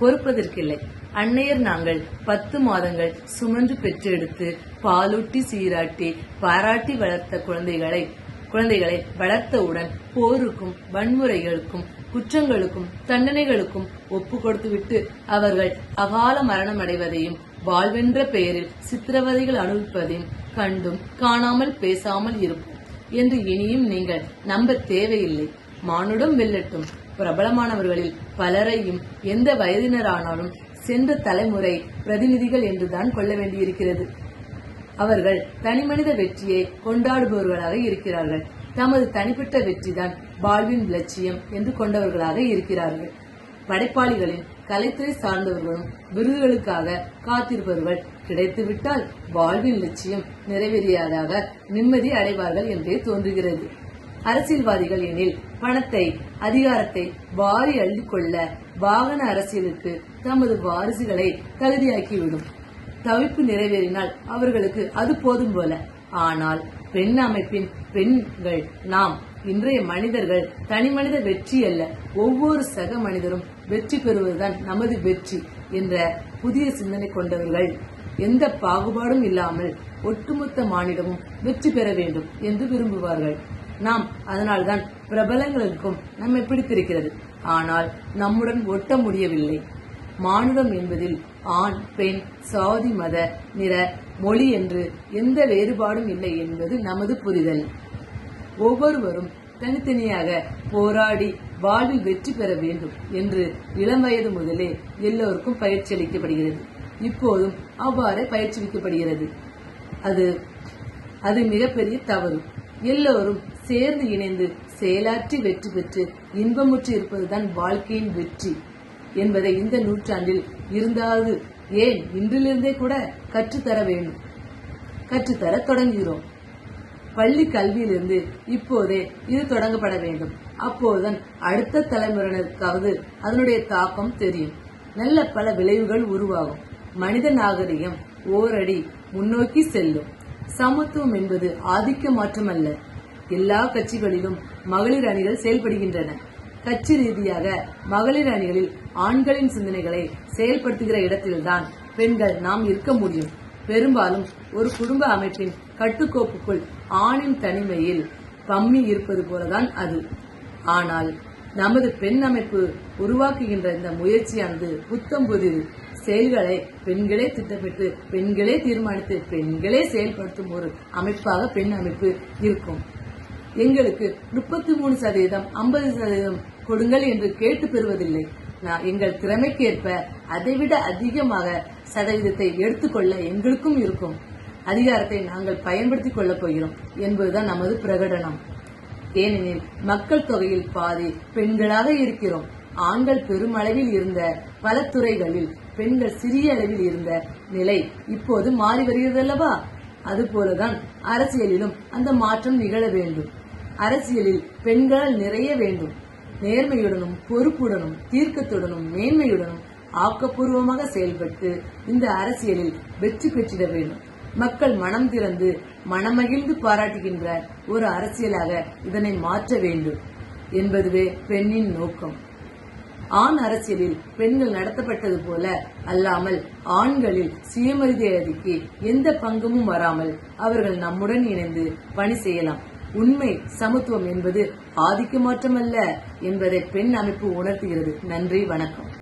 பொறுப்பதற்கில்லை. அன்னையர் நாங்கள் பத்து மாதங்கள் சுமன்று பெற்றெடுத்து பாலூட்டி சீராட்டி பாராட்டி வளர்த்த குழந்தைகளை குழந்தைகளை வளர்த்தவுடன் போருக்கும் வன்முறைகளுக்கும் குற்றங்களுக்கும் தண்டனைகளுக்கும் ஒப்பு கொடுத்துவிட்டு அவர்கள் அகால மரணம் அடைவதையும் வாழ்வென்ற பெயரில் சித்திரவதைகள் அனுபவிப்பதையும் கண்டும் காணாமல் பேசாமல் இருப்போம். என்று இனியும் நீங்கள் நம்ப தேவையில்லை. மானுடம் வெல்லட்டும். பிரபலமானவர்களில் பலரையும் எந்த வயதினரானாலும் சென்ற தலைமுறை பிரதிநிதிகள் என்றுதான் கொள்ள வேண்டியிருக்கிறது. அவர்கள் தனிமனித வெற்றியை கொண்டாடுபவர்களாக இருக்கிறார்கள். தமது தனிப்பட்ட வெற்றிதான் வாழ்வின் லட்சியம் என்று கொண்டவர்களாக இருக்கிறார்கள். படைப்பாளிகளின் கலைத்துறை சார்ந்தவர்களும் விருதுகளுக்காக காத்திருப்பவர்கள் கிடைத்துவிட்டால் வாழ்வின் லட்சியம் நிறைவேறியதாக நிம்மதி அடைவார்கள் என்றே தோன்றுகிறது. அரசியல்வாதிகள் எனில் பணத்தை அதிகாரத்தை வாரி அள்ளிக்கொள்ள வாகன அரசியலுக்கு தமது வாரிசுகளை தகுதியாக்கிவிடும். தவிப்பு நிறைவேறினால் அவர்களுக்கு அது போதும் போல. ஆனால் பெண் அமைப்பின் பெண்கள் நாம் இன்றைய மனிதர்கள் தனி மனித வெற்றி அல்ல ஒவ்வொரு சக மனிதரும் வெற்றி பெறுவதுதான் நமது வெற்றி என்ற புதிய சிந்தனை கொண்டவர்கள். எந்த பாகுபாடும் இல்லாமல் ஒட்டுமொத்த மானிடமும் வெற்றி பெற வேண்டும் என்று விரும்புவார்கள். நாம் அதனால்தான் பிரபலங்களுக்கும் நம்மை பிடித்திருக்கிறது. ஆனால் நம்முடன் ஒட்ட முடியவில்லை. மானுடம் என்பதில் ஆண் பெண் சாதி மத நிற மொழி என்று எந்த வேறுபாடும் இல்லை என்பது நமது புரிதல். ஒவ்வொருவரும் தனித்தனியாக போராடி வாழ்வில் வெற்றி பெற வேண்டும் என்று இளம் வயது முதலே எல்லோருக்கும் பயிற்சி அளிக்கப்படுகிறது. இப்போதும் அவ்வாறே பயிற்சிக்கப்படுகிறது அது அது மிகப்பெரிய தவறு. எல்லோரும் சேர்ந்து இணைந்து செயலாற்றி வெற்றி பெற்று இன்பமுற்று இருப்பதுதான் வாழ்க்கையின் வெற்றி என்பதை இந்த நூற்றாண்டில் இருந்தாவது ஏன் இன்றிலிருந்தே கூட கற்றுத்தர வேண்டும். கற்றுத்தர தொடங்குகிறோம். பள்ளி கல்வியிலிருந்து இப்போதே இது தொடங்கப்பட வேண்டும். அப்போதுதான் அடுத்த தலைமுறையினருக்காவது அதனுடைய தாக்கம் தெரியும். நல்ல பல விளைவுகள் உருவாகும். மனித நாகரிகம் ஓரடி முன்னோக்கி செல்லும். சமத்துவம் என்பது ஆதிக்க மாற்றம் அல்ல எல்லா கட்சிகளிலும் மகளிர் அணிகள் செயல்படுகின்றன. கட்சி ரீதியாக மகளிர் அணிகளில் ஆண்களின் சிந்தனைகளை செயல்படுத்துகிற இடத்தில்தான் பெண்கள் நாம் இருக்க முடியும். பெரும்பாலும் ஒரு குடும்ப அமைப்பின் கட்டுக்கோப்புக்குள் ஆணின் தனிமையில் பம்மி இருப்பது போலதான் அது. ஆனால் நமது பெண் அமைப்பு உருவாக்குகின்ற இந்த முயற்சியானது புத்தம் புதிது. செயல்களை பெண்களே திட்டமிட்டு பெண்களே தீர்மானித்து பெண்களே செயல்படுத்தும் ஒரு அமைப்பாக பெண் அமைப்பு இருக்கும். எங்களுக்கு முப்பத்தி மூணு சதவீதம் ஐம்பது சதவீதம் கொடுங்கள் என்று கேட்டு பெறுவதில்லை. நான் எங்கள் திறமைக்கேற்ப அதைவிட அதிகமாக சதவீதத்தை எடுத்துக்கொள்ள எங்களுக்கும் இருக்கும். அதிகாரத்தை நாங்கள் பயன்படுத்திக் கொள்ளப் போகிறோம் என்பதுதான் நமது பிரகடனம். ஏனெனில் மக்கள் தொகையில் பாதி பெண்களாக இருக்கிறோம். ஆண்கள் பெருமளவில் இருந்த பல துறைகளில் பெண்கள் சிறிய அளவில் இருந்த நிலை இப்போது மாறி வருகிறதல்லவா அதுபோலதான் அரசியலிலும் அந்த மாற்றம் நிகழ வேண்டும். அரசியலில் பெண்கள் நிறைய வேண்டும். நேர்மையுடனும் பொறுப்புடனும் தீர்க்கத்துடனும் மேன்மையுடனும் ஆக்கப்பூர்வமாக செயல்பட்டு இந்த அரசியலில் வெற்றி பெற்றிட வேண்டும். மக்கள் மனம் திறந்து மனமகிழ்ந்து பாராட்டுகின்ற ஒரு அரசியலாக இதனை மாற்ற வேண்டும் என்பதுவே பெண்ணின் நோக்கம். ஆண் அரசியலில் பெண்கள் நடத்தப்பட்டது போல அல்லாமல் ஆண்களில் சுயமரியாதைக்கு எந்த பங்கமும் வராமல் அவர்கள் நம்முடன் இணைந்து பணி செய்யலாம். உண்மை சமத்துவம் என்பது ஆதிக்க மாற்றமல்ல என்பதை பெண் அமைப்பு உணர்த்துகிறது. நன்றி வணக்கம்.